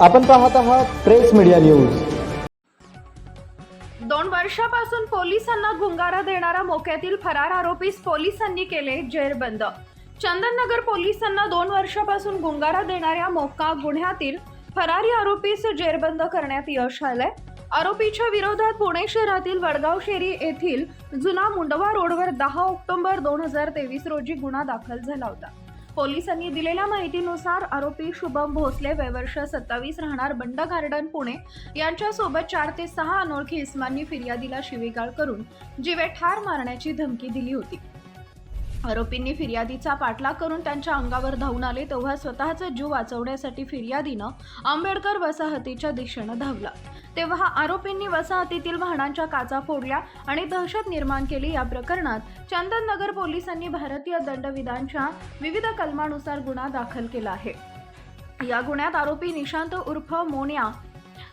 आपण पाहत आहात प्रेस मीडिया न्यूज. दोन वर्षापासून पोलिसांना गुंगारा देणारा मोक्यातील फरार आरोपीस पोलिसांनी केले जेरबंद. चंदननगर पोलिसांना दोन वर्षापासून गुंगारा देणाऱ्या मोका गुन्ह्यातील फरारी आरोपीस जेरबंद करण्यात यश आलंय. आरोपीच्या विरोधात पुणे शहरातील वडगाव शेरी येथील जुना मुंडवा रोडवर दहा ऑक्टोबर दोन हजार तेवीस रोजी गुन्हा दाखल झाला होता. पोलिसांनी दिलेल्या माहितीनुसार आरोपी शुभम भोसले वयवर्ष सत्तावीस राहणार बंड गार्डन पुणे. यांच्यासोबत चार ते सहा अनोळखी इस्मांनी फिर्यादीला शिवीगाळ करून जीवे ठार मारण्याची धमकी दिली होती. आरोपींनी फिर्यादीचा पाठलाग करून त्यांच्या अंगावर धावून आले तेव्हा स्वतःचा जीव वाचवण्यासाठी फिर्यादीनं आंबेडकर वसाहतीच्या दिशेनं धावला. तेव्हा आरोपींनी वसाहतीतील वाहनांच्या काचा फोडल्या आणि दहशत निर्माण केली या प्रकरणात चंदननगर पोलिसांनी भारतीय दंडविधानच्या विविध कलमानुसार गुन्हा दाखल केला आहे. या गुन्ह्यात आरोपी निशांत उर्फ मोन्या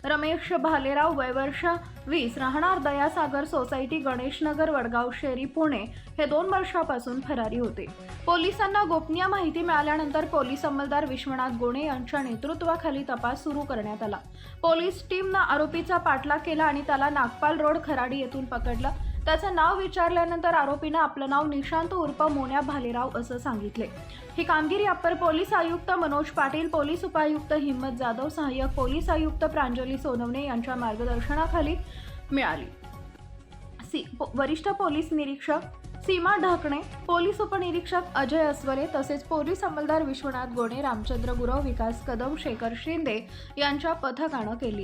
रमेश भालेराव वयवर्ष वीस राहणार दयासागर सोसायटी गणेशनगर वडगाव शेरी पुणे हे दोन वर्षापासून फरारी होते. पोलिसांना गोपनीय माहिती मिळाल्यानंतर पोलीस अंमलदार विश्वनाथ गोणे यांच्या नेतृत्वाखाली तपास सुरू करण्यात आला. पोलीस टीमनं आरोपीचा पाठलाग केला आणि त्याला नागपाल रोड खराडी येथून पकडलं. त्याचं नाव विचारल्यानंतर आरोपीनं आपलं नाव निशांत उर्फ मोन्या भालेराव असं सांगितले. ही कामगिरी अप्पर पोलीस आयुक्त मनोज पाटील पोलीस उपायुक्त हिम्मत जाधव सहाय्यक पोलीस आयुक्त प्रांजली सोनवणे यांच्या मार्गदर्शनाखाली मिळाली. सी पो- वरिष्ठ पोलीस निरीक्षक सीमा ढाकणे पोलीस उपनिरीक्षक अजय अस्वरे तसेच पोलीस अंमलदार विश्वनाथ गोणे रामचंद्र गुरव विकास कदम शेखर शिंदे यांच्या पथकानं केली.